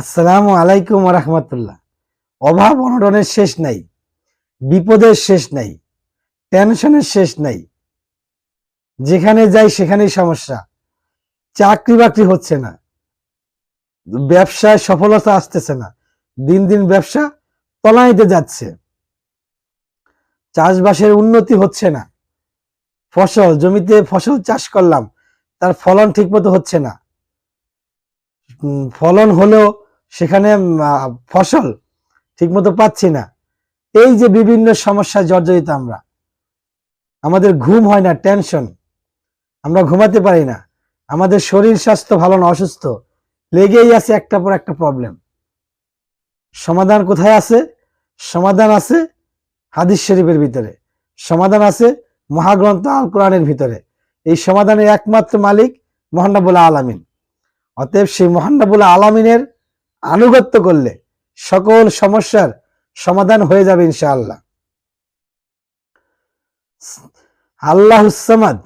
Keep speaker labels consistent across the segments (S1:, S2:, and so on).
S1: আসসালামু আলাইকুম রহমতুল্লাহ। অভাব অনটনের শেষ নাই, বিপদের শেষ নাই টেনশনের শেষ নাই। যেখানে যাই সেখানেই সমস্যা, চাকরি বাকরি হচ্ছে না, ব্যবসায় সফলতা আসতেছে না, দিন দিন ব্যবসা তলাইতে যাচ্ছে। চাষবাসের উন্নতি হচ্ছে না, ফসল, জমিতে ফসল চাষ করলাম, তার ফলন ঠিকমতো হচ্ছে না। ফলন হলেও সেখানে ফসল ঠিকমতো পাচ্ছি না। এই যে বিভিন্ন সমস্যা জর্জরিত আমরা, আমাদের ঘুম হয় না টেনশন আমরা ঘুমাতে পারি না। আমাদের শরীর স্বাস্থ্য ভালো না, অসুস্থ। লেগেই আছে একটা পর একটা প্রবলেম সমাধান কোথায় আছে? সমাধান আছে হাদিস শরীফের ভিতরে। সমাধান আছে মহাগ্রন্থ আল কোরআনের ভিতরে। এই সমাধানের একমাত্র মালিক মহান্নাবুল্লাহ আলামিন। অতএব সেই মহান্নাবুল্লাহ আলামিনের আনুগত্য করলে সকল সমস্যার সমাধান হয়ে যাবে ইনশাআল্লাহ। আল্লাহ হুসামাদ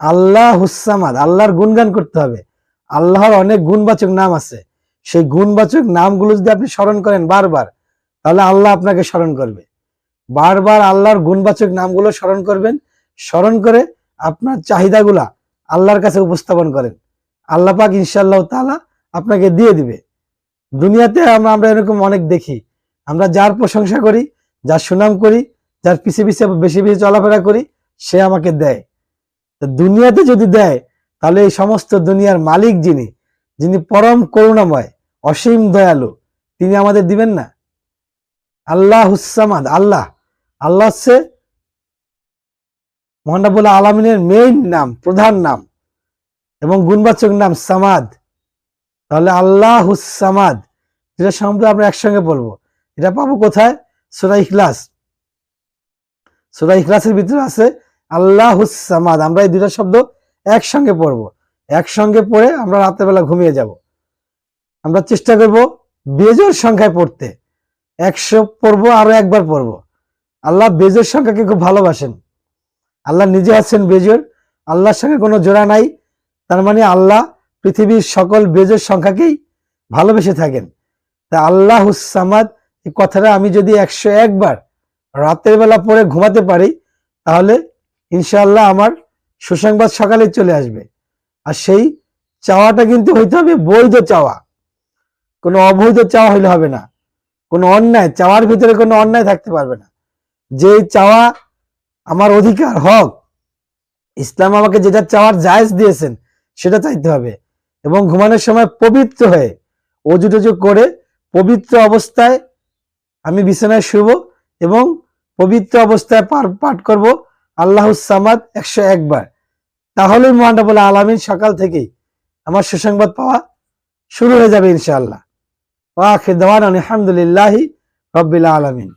S1: আল্লাহ হুসামাদ আল্লাহর গুণগান করতে হবে। আল্লাহর অনেক গুণবাচক নাম আছে। সেই গুণবাচক নামগুলো যদি আপনি স্মরণ করেন বারবার, তাহলে আল্লাহ আপনাকে স্মরণ করবে। বারবার আল্লাহর গুণবাচক নামগুলো স্মরণ করবেন। স্মরণ করে আপনার চাহিদাগুলা আল্লাহর কাছে উপস্থাপন করেন। আল্লাহ পাক ইনশাআল্লাহ তাআলা আপনাকে দিয়ে দিবে। দুনিয়াতে আমরা আমরা এরকম অনেক দেখি। আমরা যার প্রশংসা করি, যার সুনাম করি, যার পিছে পিছে বেশি বেশি চলাফেরা করি, সে আমাকে দেয়। তা দুনিয়াতে যদি দেয়, তাহলে এই সমস্ত দুনিয়ার মালিক যিনি যিনি পরম করুণাময়, অসীম দয়ালু, তিনি আমাদের দিবেন না। আল্লাহ হুসামাদ আল্লাহ। আল্লাহ হচ্ছে মহানবুল্লাহ আলমিনের মেইন নাম, প্রধান নাম এবং গুণবাচক নাম সামাদ। তাহলে আল্লাহ হুসামাদ যেটা সম্পর্কে আমরা একসঙ্গে বলব। এটা পাবো কোথায়? সুরা ইখলাস। সুরা ইখলাসের ভিতরে আছে, আল্লাহ হুসামাদ আমরা এই দুটা শব্দ একসঙ্গে পড়ব। একসঙ্গে পড়ে আমরা রাতের বেলা ঘুমিয়ে যাব। আমরা চেষ্টা করব বেজোর সংখ্যায় পড়তে। একশো পড়ব, আরও একবার পড়ব। আল্লাহ বেজোর সংখ্যাকে খুব ভালোবাসেন। আল্লাহ নিজে আছেন বেজোর। আল্লাহর সঙ্গে কোনো জোড়া নাই। তার মানে আল্লাহ পৃথিবীর সকল বেজের সংখ্যাকেই ভালোবেসে থাকেন। তা আল্লাহ হুসামাদ এই কথাটা আমি যদি একশো একবার রাতের বেলা পরে ঘুমাতে পারি, তাহলে ইনশাল্লাহ আমার সুসংবাদ সকালে চলে আসবে। আর সেই চাওয়াটা কিন্তু হইতে হবে বৈধ চাওয়া। কোনো অবৈধ চাওয়া হইলে হবে না। কোনো অন্যায়, চাওয়ার ভিতরে কোনো অন্যায় থাকতে পারবে না। যে চাওয়া আমার অধিকার, হক, ইসলাম আমাকে যেটা চাওয়ার জায়েজ দিয়েছেন, সেটা চাইতে হবে। এবং ঘুমানোর সময় পবিত্র হয়ে অজু টজু করে পবিত্র অবস্থায় আমি বিছানায় শুব এবং পবিত্র অবস্থায় পাঠ করব আল্লাহ সামাদ একশো একবার। তাহলে মহানবুল আলমিন সকাল থেকেই আমার সুসংবাদ পাওয়া শুরু হয়ে যাবে ইনশাআল্লাহ। ওয়াখির আলহামদুলিল্লাহি রব্বিল আলমিন।